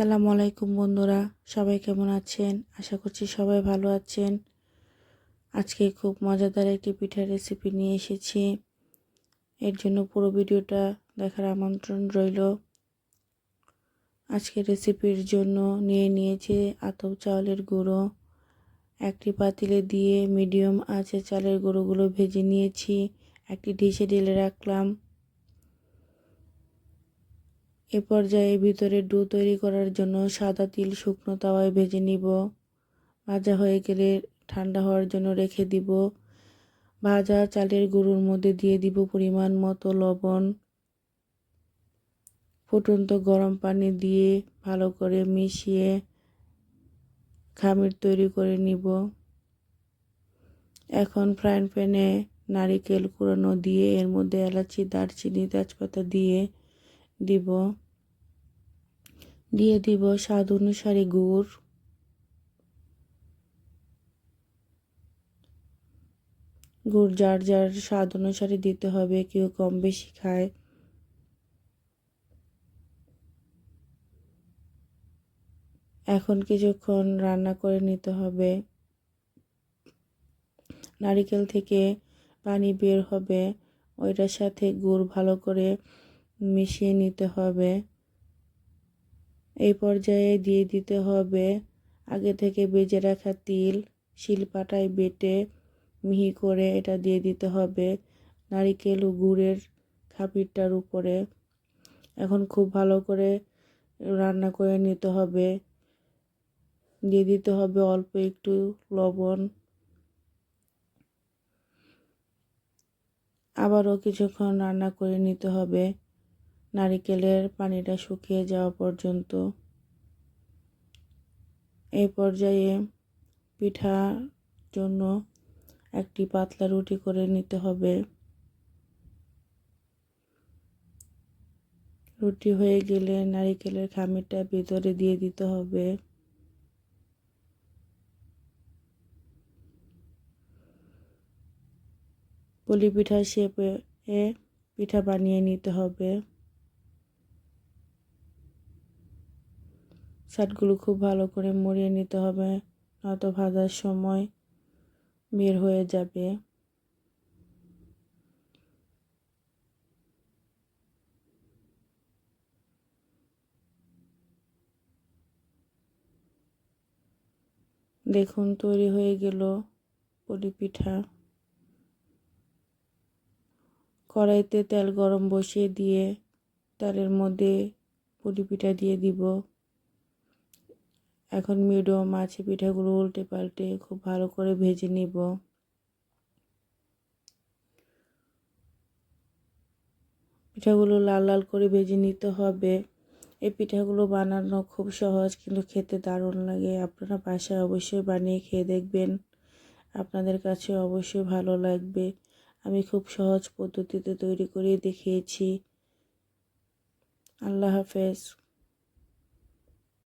আসসালামু আলাইকুম বন্ধুরা, সবাই কেমন আছেন? আশা করছি সবাই ভালো আছেন। আজকে খুব মজাদার একটি পিঠার রেসিপি নিয়ে এসেছি। এর জন্য পুরো ভিডিওটা দেখার আমন্ত্রণ রইল। আজকে রেসিপির জন্য নিয়ে নিয়েছি আতপ চাউলের গুঁড়ো। একটি পাতিলে দিয়ে মিডিয়াম আঁচে চালের গুঁড়োগুলো ভেজে নিয়েছি। একটি ঢিসে ঢেলে রাখলাম। এ পর্যায়ে ভিতরে ডো তৈরি করার জন্য সাদা তিল শুকনো তাওয়ায় ভেজে নিব। ভাজা হয়ে গেলে ঠান্ডা হওয়ার জন্য রেখে দিব। ভাজা চালের গুঁড়োর মধ্যে দিয়ে দিব পরিমাণ মতো লবণ। ফুটন্ত গরম পানি দিয়ে ভালো করে মিশিয়ে খামির তৈরি করে নিব। এখন ফ্রাইং প্যানে নারিকেল কুড়ানো দিয়ে এর মধ্যে এলাচি, দারচিনি, তেজপাতা দিয়ে দিব। দিয়ে দিব স্বাদ অনুসারে গুড়। গুড় যার যার স্বাদ অনুসারে দিতে হবে, কেউ কম বেশি খায়। এখন কিছুক্ষণ রান্না করে নিতে হবে। নারিকেল থেকে পানি বের হবে। ওইটার সাথে গুড় ভালো করে মিশিয়ে নিতে হবে। এই পর্যায়ে দিয়ে দিতে হবে আগে থেকে বেজে রাখা তিল, শিলপাটায় বেটে মিহি করে এটা দিয়ে দিতে হবে। নারিকেল ও গুড়ের খাপিরটার উপরে এখন খুব ভালো করে রান্না করে নিতে হবে। দিয়ে দিতে হবে অল্প একটু লবণ। আবারও কিছুক্ষণ রান্না করে নিতে হবে। নারিকেলের পানিটা শুকিয়ে যাওয়া পর্যন্ত। এই পর্যায়ে পিঠার জন্য একটি পাতলা রুটি করে নিতে হবে। রুটি হয়ে গেলে নারিকেলের খামিরটা ভিতরে দিয়ে দিতে হবে। পুলি পিঠা শেপে পিঠা বানিয়ে নিতে হবে। শার্টগুলো খুব ভালো করে মুড়িয়ে নিতে হবে, নয়তো ভাজার সময় বের হয়ে যাবে। দেখুন, তৈরি হয়ে গেল পুলি পিঠা কড়াইতে তেল গরম বসিয়ে দিয়ে তেলের মধ্যে পুলি পিঠা দিয়ে দিব। এখন মিডিয়াম মাছে পিঠাগুলো উল্টে পাল্টে খুব ভালো করে ভেজে নিব। পিঠাগুলো লাল লাল করে ভেজে নিতে হবে। এই পিঠাগুলো বানানো খুব সহজ কিন্তু খেতে দারুণ লাগে। আপনারা বাসায় অবশ্যই বানিয়ে খেয়ে দেখবেন। আপনাদের কাছে অবশ্যই ভালো লাগবে। আমি খুব সহজ পদ্ধতিতে তৈরি করে দেখিয়েছি। আল্লাহ হাফেজ।